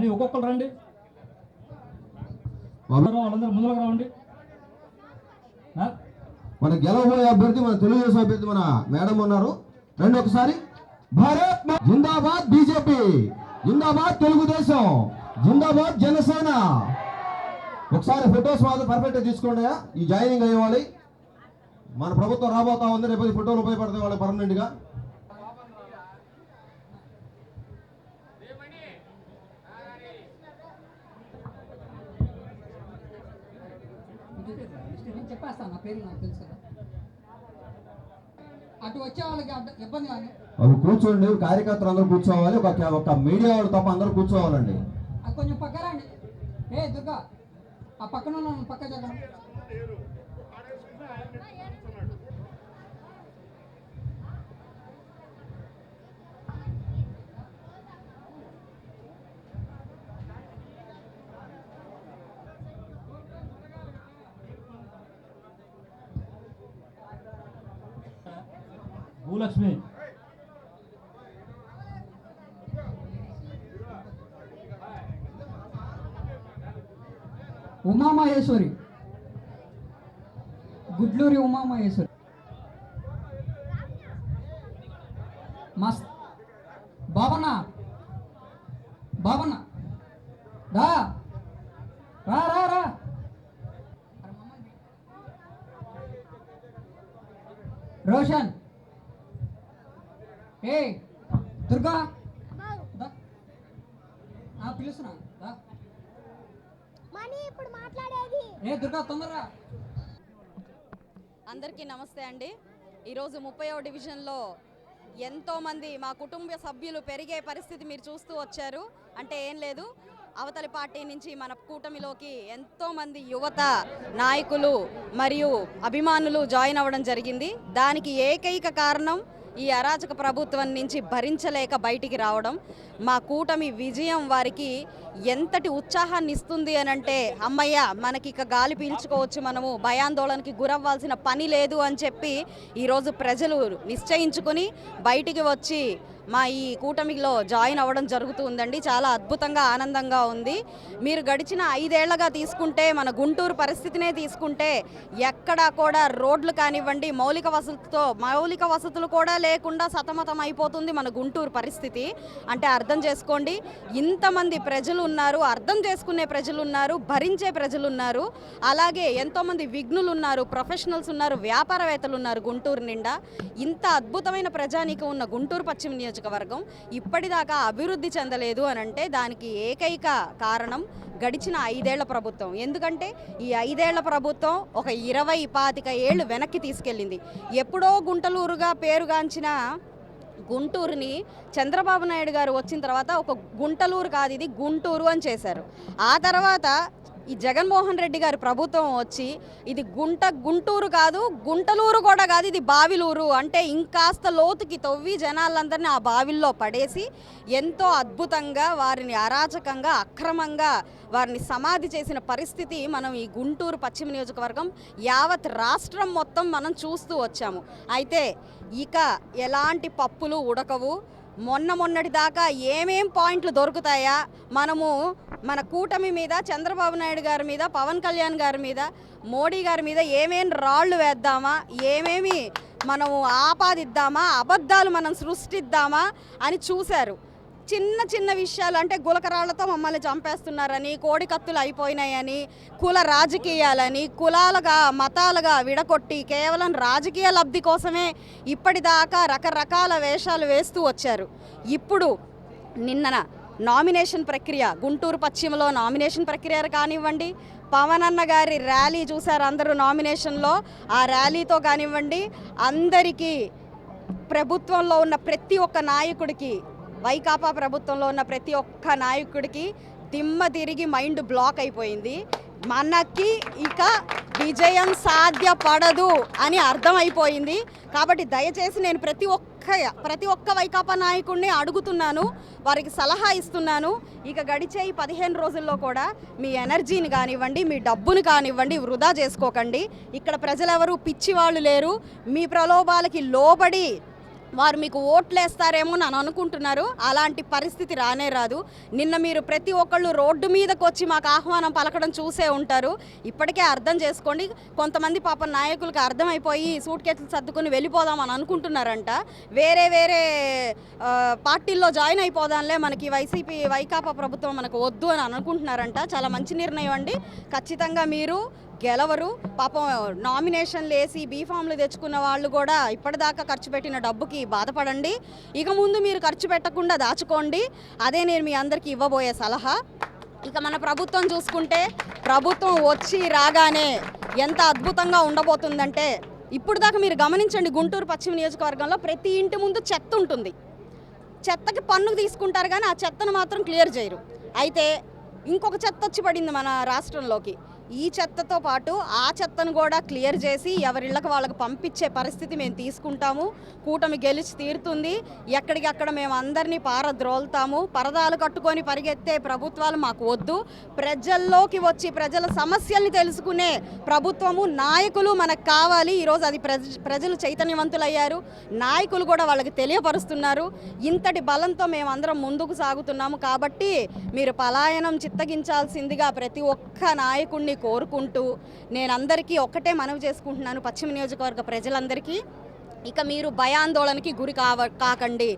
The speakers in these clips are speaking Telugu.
అని ఒక్కొక్కరు రండి. వాళ్ళందరూ ముందుకు రావండి. మన గెలవబోయే అభ్యర్థి మన తెలుగుదేశం అభ్యర్థి మన మేడం ఉన్నారు. రండి ఒకసారి. భారత్ జిందాబాద్ బీజేపీ. జిందాబాద్ తెలుగుదేశం. జిందాబాద్ జనసేన. ఒకసారి ఫొటోస్ మాత్రం పర్ఫెక్ట్గా తీసుకోండి ఈ జాయినింగ్ అయ్యేవాలి మన ప్రభుత్వం రాబోతా ఉంది. రేపు ఫోటోలు ఉపయోగపడతాయి వాళ్ళకి పర్మనెంట్గా నేను చెప్పేస్తాను నా పేరు నాకు తెలుసు కదా. అటు వచ్చే వాళ్ళకి ఇబ్బంది కానీ అవి కూర్చోండి కార్యకర్తలు అందరూ కూర్చోవాలి ఒక ఒక మీడియా వాళ్ళు తప్ప అందరూ కూర్చోవాలండి. కొంచెం పక్కరండి ఏ దుర్గా ఆ పక్కన పక్క జరగడం. భూలక్ష్మి. ఉమామహేశ్వరి. గుడ్లూరి ఉమామహేశ్వరి. మస్త్ బాబన్న బాబన్న రా. రా రా రా. రోషన్. ఏ దుర్గా. పిలుస్తున్నా. ఇప్పుడు మాట్లాడేది. ఏ దుర్గా తొందరగా అందరికీ నమస్తే అండి. ఈరోజు ముప్పైవ డివిజన్లో ఎంతోమంది మా కుటుంబ సభ్యులు పెరిగే పరిస్థితి మీరు చూస్తూ వచ్చారు. అంటే ఏం లేదు అవతలి పార్టీ నుంచి మన కూటమిలోకి ఎంతోమంది యువత నాయకులు మరియు అభిమానులు జాయిన్ అవ్వడం జరిగింది. దానికి ఏకైక కారణం ఈ అరాచక ప్రభుత్వం నుంచి భరించలేక బయటికి రావడం మా కూటమి విజయం వారికి ఎంతటి ఉత్సాహాన్ని ఇస్తుంది అని అంటే అమ్మయ్య మనకి ఇక గాలి పీల్చుకోవచ్చు మనము భయాందోళనకి గురవ్వాల్సిన పని లేదు అని చెప్పి ఈరోజు ప్రజలు నిశ్చయించుకుని బయటికి వచ్చి మా ఈ కూటమిలో జాయిన్ అవ్వడం జరుగుతుందండి. చాలా అద్భుతంగా ఆనందంగా ఉంది. మీరు గడిచిన ఐదేళ్ళగా తీసుకుంటే మన గుంటూరు పరిస్థితినే తీసుకుంటే ఎక్కడా కూడా రోడ్లు కానివ్వండి మౌలిక వసతులతో మౌలిక వసతులు కూడా లేకుండా సతమతం అయిపోతుంది మన గుంటూరు పరిస్థితి. అంటే అర్థం చేసుకోండి ఇంతమంది ప్రజలు ఉన్నారు అర్థం చేసుకునే ప్రజలు ఉన్నారు భరించే ప్రజలు ఉన్నారు అలాగే ఎంతోమంది విఘ్నులు ఉన్నారు ప్రొఫెషనల్స్ ఉన్నారు వ్యాపారవేత్తలు ఉన్నారు గుంటూరు నిండా. ఇంత అద్భుతమైన ప్రజానీకం ఉన్న గుంటూరు పశ్చిమ నియోజకవర్గం ఇప్పటిదాకా అభివృద్ధి చెందలేదు అని అంటే దానికి ఏకైక కారణం గడిచిన ఐదేళ్ళ ప్రభుత్వం. ఎందుకంటే ఈ ఐదేళ్ళ ప్రభుత్వం ఒక ఇరవై పాతిక ఏళ్ళు వెనక్కి తీసుకెళ్ళింది. ఎప్పుడో గుంటలూరుగా పేరుగాంచిన గుంటూరుని చంద్రబాబు నాయుడు గారు వచ్చిన తర్వాత ఒక గుంటలూరు కాదు ఇది గుంటూరు అని చేశారు. ఆ తర్వాత ఈ జగన్మోహన్ రెడ్డి గారి ప్రభుత్వం వచ్చి ఇది గుంట గుంటూరు కాదు గుంటలూరు కూడా కాదు ఇది బావిలూరు అంటే ఇంకాస్త లోతుకి తవ్వి జనాలందరినీ ఆ బావిల్లో పడేసి ఎంతో అద్భుతంగా వారిని అరాచకంగా అక్రమంగా వారిని సమాధి చేసిన పరిస్థితి మనం ఈ గుంటూరు పశ్చిమ నియోజకవర్గం యావత్ రాష్ట్రం మొత్తం మనం చూస్తూ వచ్చాము. అయితే ఇక ఎలాంటి పప్పులు ఉడకవు. మొన్న మొన్నటి దాకా ఏమేం పాయింట్లు దొరుకుతాయా? మనము మన కూటమి మీద చంద్రబాబు నాయుడు గారి మీద పవన్ కళ్యాణ్ గారి మీద మోడీ గారి మీద ఏమేమి రాళ్ళు వేద్దామా ఏమేమి మనము ఆపాదిద్దామా అబద్ధాలు మనం సృష్టిద్దామా అని చూశారు. చిన్న చిన్న విషయాలు అంటే గులకరాళ్ళతో మమ్మల్ని చంపేస్తున్నారని కోడి కత్తులు అయిపోయినాయని కుల రాజకీయాలని కులాలుగా మతాలుగా విడగొట్టి కేవలం రాజకీయ లబ్ధి కోసమే ఇప్పటిదాకా రకరకాల వేషాలు వేస్తూ వచ్చారు. ఇప్పుడు నిన్న నామినేషన్ ప్రక్రియ. గుంటూరు పశ్చిమలో నామినేషన్ ప్రక్రియ కానివ్వండి. పవన్ అన్న గారి ర్యాలీ చూశారు అందరూ నామినేషన్లో. ఆ ర్యాలీతో కానివ్వండి అందరికీ ప్రభుత్వంలో ఉన్న ప్రతి ఒక్క నాయకుడికి వైకాపా ప్రభుత్వంలో ఉన్న ప్రతి ఒక్క నాయకుడికి దిమ్మ తిరిగి మైండ్ బ్లాక్ అయిపోయింది. మనకి ఇక విజయం సాధ్యపడదు అని అర్థమైపోయింది. కాబట్టి దయచేసి నేను ప్రతి ఒక్క ప్రతి ఒక్క వైకాపా నాయకుడిని అడుగుతున్నాను వారికి సలహా ఇస్తున్నాను. ఇక గడిచే ఈ పదిహేను రోజుల్లో కూడా మీ ఎనర్జీని కానివ్వండి మీ డబ్బును కానివ్వండి వృధా చేసుకోకండి. ఇక్కడ ప్రజలెవరూ పిచ్చి వాళ్ళు లేరు. మీ ప్రలోభాలకి లోబడి వారు మీకు ఓట్లేస్తారేమో అని అనుకుంటున్నారు. అలాంటి పరిస్థితి రానే రాదు. నిన్న మీరు ప్రతి ఒక్కళ్ళు రోడ్డు మీదకి వచ్చి మాకు ఆహ్వానం పలకడం చూసే ఉంటారు. ఇప్పటికే అర్థం చేసుకోండి. కొంతమంది పాప నాయకులకు అర్థమైపోయి సూట్ కేసులు సర్దుకుని వెళ్ళిపోదాం అని అనుకుంటున్నారంట. వేరే వేరే పార్టీల్లో జాయిన్ అయిపోదాంలే మనకి వైసీపీ వైకాపా ప్రభుత్వం మనకు వద్దు అని అనుకుంటున్నారంట. చాలా మంచి నిర్ణయం అండి. ఖచ్చితంగా మీరు గెలవరు. పాపం నామినేషన్లు వేసి బీఫామ్లు తెచ్చుకున్న వాళ్ళు కూడా ఇప్పటిదాకా ఖర్చు పెట్టిన డబ్బుకి బాధపడండి. ఇక ముందు మీరు ఖర్చు పెట్టకుండా దాచుకోండి. అదే నేను మీ అందరికీ ఇవ్వబోయే సలహా. ఇక మన ప్రభుత్వం చూసుకుంటే ప్రభుత్వం వచ్చి రాగానే ఎంత అద్భుతంగా ఉండబోతుందంటే ఇప్పుడు దాకా మీరు గమనించండి గుంటూరు పశ్చిమ నియోజకవర్గంలో ప్రతి ఇంటి ముందు చెత్త ఉంటుంది. చెత్తకి పన్ను తీసుకుంటారు కానీ ఆ చెత్తను మాత్రం క్లియర్ చేయరు. అయితే ఇంకొక చెత్త వచ్చి పడింది మన రాష్ట్రంలోకి. ఈ చెత్తతో పాటు ఆ చెత్తను కూడా క్లియర్ చేసి ఎవరిళ్ళకి వాళ్ళకి పంపించే పరిస్థితి మేము తీసుకుంటాము. కూటమి గెలిచి తీరుతుంది. ఎక్కడికక్కడ మేము అందరినీ పారద్రోలుతాము. పరదాలు కట్టుకొని పరిగెత్తే ప్రభుత్వాలు మాకు వద్దు. ప్రజల్లోకి వచ్చి ప్రజల సమస్యల్ని తెలుసుకునే ప్రభుత్వము నాయకులు మనకు కావాలి. ఈరోజు అది ప్రజ ప్రజలు చైతన్యవంతులయ్యారు. నాయకులు కూడా వాళ్ళకి తెలియపరుస్తున్నారు. ఇంతటి బలంతో మేము అందరం ముందుకు సాగుతున్నాము. కాబట్టి మీరు పలాయనం చిత్తగించాల్సిందిగా ప్రతి ఒక్క నాయకుడిని కోరుకుంటూ నేను అందరికీ ఒక్కటే మనవి చేసుకుంటున్నాను పశ్చిమ నియోజకవర్గ ప్రజలందరికీ. ఇక మీరు భయాందోళనకి గురి కావ కాకండి.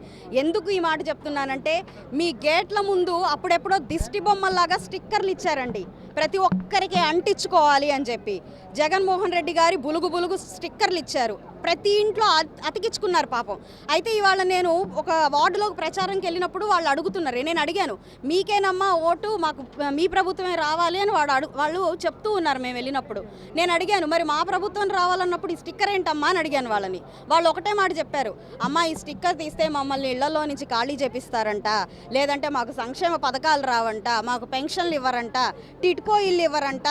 ఎందుకు ఈ మాట చెప్తున్నానంటే మీ గేట్ల ముందు అప్పుడెప్పుడో దిష్టి బొమ్మల్లాగా స్టిక్కర్లు ఇచ్చారండి. ప్రతి ఒక్కరికి అంటించుకోవాలి అని చెప్పి. జగన్మోహన్ రెడ్డి గారి బులుగు బులుగు స్టిక్కర్లు ఇచ్చారు. ప్రతి ఇంట్లో అతికించుకున్నారు పాపం. అయితే ఇవాళ నేను ఒక వార్డులోకి ప్రచారంకి వెళ్ళినప్పుడు వాళ్ళు అడుగుతున్నారు. నేను అడిగాను మీకేనమ్మా ఓటు? మాకు మీ ప్రభుత్వమే రావాలి అని వాడు అడుగు వాళ్ళు చెప్తూ ఉన్నారు మేము వెళ్ళినప్పుడు. నేను అడిగాను మరి మా ప్రభుత్వం రావాలన్నప్పుడు ఈ స్టిక్కర్ ఏంటమ్మా? అని అడిగాను వాళ్ళని. వాళ్ళు ఒకటే మాట చెప్పారు అమ్మా ఈ స్టిక్కర్ తీస్తే మమ్మల్ని ఇళ్ళలో నుంచి ఖాళీ చేపిస్తారంట. లేదంటే మాకు సంక్షేమ పథకాలు రావంట మాకు పెన్షన్లు ఇవ్వరంట టిట్కో ఇల్లు ఇవ్వరంట.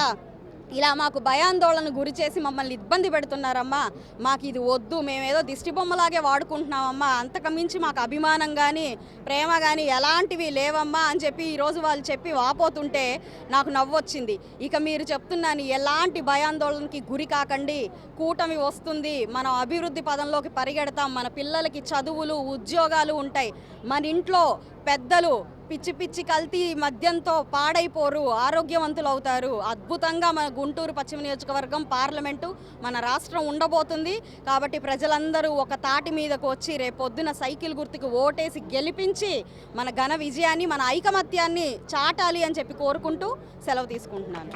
ఇలా మాకు భయాందోళన గురి చేసి మమ్మల్ని ఇబ్బంది పెడుతున్నారమ్మా. మాకు ఇది వద్దు మేమేదో దిష్టి బొమ్మలాగే వాడుకుంటున్నామమ్మా. అంతకమించి మాకు అభిమానం కానీ ప్రేమ కానీ ఎలాంటివి లేవమ్మా అని చెప్పి ఈరోజు వాళ్ళు చెప్పి వాపోతుంటే నాకు నవ్వొచ్చింది. ఇక మీరు చెప్తున్నాను ఎలాంటి భయాందోళనకి గురి కాకండి. కూటమి వస్తుంది మనం అభివృద్ధి పదంలోకి పరిగెడతాం. మన పిల్లలకి చదువులు ఉద్యోగాలు ఉంటాయి. మన ఇంట్లో పెద్దలు పిచ్చి పిచ్చి కల్తీ మద్యంతో పాడైపోరు ఆరోగ్యవంతులు అవుతారు. అద్భుతంగా మన గుంటూరు పశ్చిమ నియోజకవర్గం పార్లమెంటు మన రాష్ట్రం ఉండబోతుంది. కాబట్టి ప్రజలందరూ ఒక తాటి మీదకు వచ్చి రేపొద్దున సైకిల్ గుర్తుకు ఓటేసి గెలిపించి మన ఘన విజయాన్ని మన ఐకమత్యాన్ని చాటాలి అని చెప్పి కోరుకుంటూ సెలవు తీసుకుంటున్నాను.